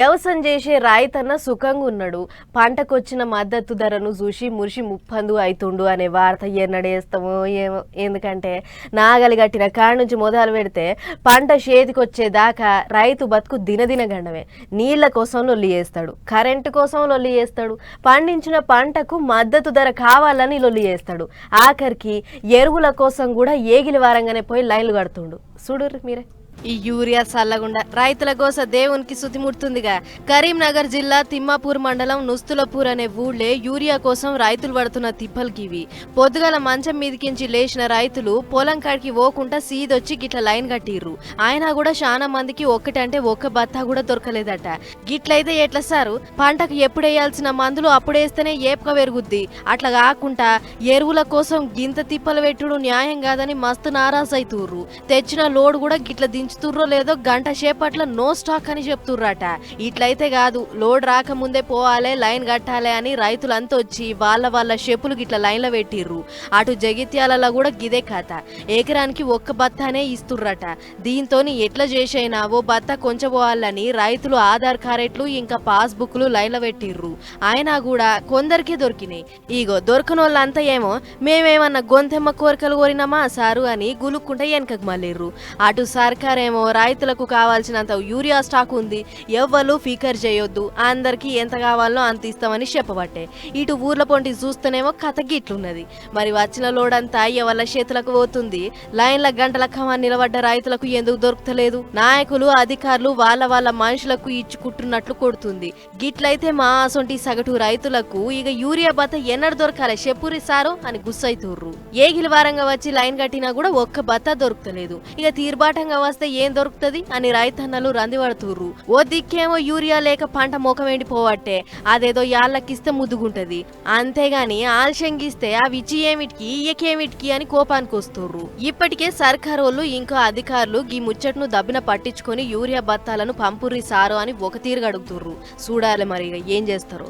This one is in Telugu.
వ్యవసాయం చేసే రైతన్న సుఖంగా ఉన్నాడు. పంటకొచ్చిన మద్దతు ధరను చూసి మురిసి ముప్పందు అవుతుండు అనే వార్త ఎన్నడేస్తాము ఏమో ఎందుకంటే నాగలి కట్టిన కాడ నుంచి మొదలు పెడితే పంట చేతికొచ్చేదాకా రైతు బతుకు దినదిన గండమే. నీళ్ళ కోసం లొల్లి చేస్తాడు కరెంటు కోసం లొల్లి చేస్తాడు పండించిన పంటకు మద్దతు ధర కావాలని లొల్లి చేస్తాడు ఆఖరికి ఎరువుల కోసం కూడా ఏగిలి వారంగానే పోయి లైన్లు కడుతుండు. చూడుర్రి మీరే. ఈ యూరియా చల్లగుండా రైతుల కోస దేవునికి శుతిముడుతుందిగా. కరీంనగర్ జిల్లా తిమ్మాపూర్ మండలం నుస్తులపూర్ అనే ఊళ్ళే యూరియా కోసం రైతులు పడుతున్న తిప్పలకివి పొద్దుగల మంచం మీదికించి లేచిన రైతులు పొలం కాడికి పోకుండా సీదొచ్చి గిట్ల లైన్ కట్టిర్రు. ఆయన కూడా చాలా మందికి ఒక్కటంటే ఒక్క బత్తా కూడా దొరకలేదట. గిట్లయితే ఎట్లా సారు? పంటకు ఎప్పుడేయాల్సిన మందులు అప్పుడేస్తేనే ఏపక పెరుగుద్ది. అట్లా కాకుండా ఎరువుల కోసం గింత తిప్పలు పెట్టుడు న్యాయం కాదని మస్తు నారాజ్ తెచ్చిన లోడ్ కూడా గిట్ల దించుతుర్రో లేదో గంట సేపట్లో నో స్టాక్ అని చెప్తుర్రట. ఇట్లయితే కాదు లోడ్ రాకముందే పోవాలే లైన్ కట్టాలి అని రైతులంతా వచ్చి వాళ్ళ వాళ్ళ షెపులు గిట్ల లైన్లో పెట్టిర్రు. అటు జగిత్యాలలో కూడా గిదే కథ. ఎకరానికి ఒక్క బత్తానే ఇస్తుర్రట. దీంతోని ఎట్లా చేసైనా ఓ బత్త కొంచెం పోవాలని రైతులు ఆధార్ కారెట్లు ఇంకా పాస్బుక్లు లైన్లో పెట్టిర్రు. అయినా కూడా కొందరికే దొరికినాయి. ఇగో దొరకని వాళ్ళంతా ఏమో మేమేమన్నా గొంతెమ్మ కోరికలు కోరినామా సారు అని గులుక్కుంటే వెనకకు మళ్ళిర్రు. అటు సర్కారేమో రైతులకు కావాల్సినంత యూరియా స్టాక్ ఉంది ఎవ్వరు ఫీకర్ చేయొద్దు అందరికీ ఎంత కావాలో అంత ఇస్తామని చెప్పబట్టే. ఇటు ఊర్ల పొంటి చూస్తేనేమో కథ గిట్లున్నది. మరి వచ్చిన లోడంతా ఎవరి చేతులకు పోతుంది? లైన్ల గంటల కమాన్ నిలబడ్డ రైతులకు ఎందుకు దొరుకుతలేదు? నాయకులు అధికారులు వాళ్ళ వాళ్ళ మనుషులకు ఇచ్చుకుంటున్నట్లు కొడుతుంది. గిట్లయితే మా అసొంటి సగటు రైతులకు ఇక యూరియా బత్త ఎన్నడు దొరకాలి చెప్పురి సారు అని గుస్సైతుర్రు. ఏగిలి వారంగా వచ్చి లైన్ కట్టినా కూడా ఒక్క బత్త దొరుకుతలేదు. ఇక తీర్బాటంగా వస్తే ఏం దొరుకుతది అని రైతన్నలు రందిపడుతుర్రు ఓ దిక్కేమో యూరియా లేక పంట మొఖం ఎండిపోవట్టే. అదేదో యాళ్ళకిస్తే ముద్దుగుంటది. అంతేగాని ఆలస్యంగిస్తే అవి ఇచ్చి ఏమిటికి ఇయ్యకేమిటికి అని కోపానికి వస్తుర్రు. ఇప్పటికే సర్కారోళ్ళు ఇంకా అధికారులు ఈ ముచ్చట్ను దబ్బిన పట్టించుకొని యూరియా బత్తాలను పంపుర్రి సారు అని ఒక తీరుగా అడుగుతుర్రు చూడాలి మరి ఏం చేస్తారు.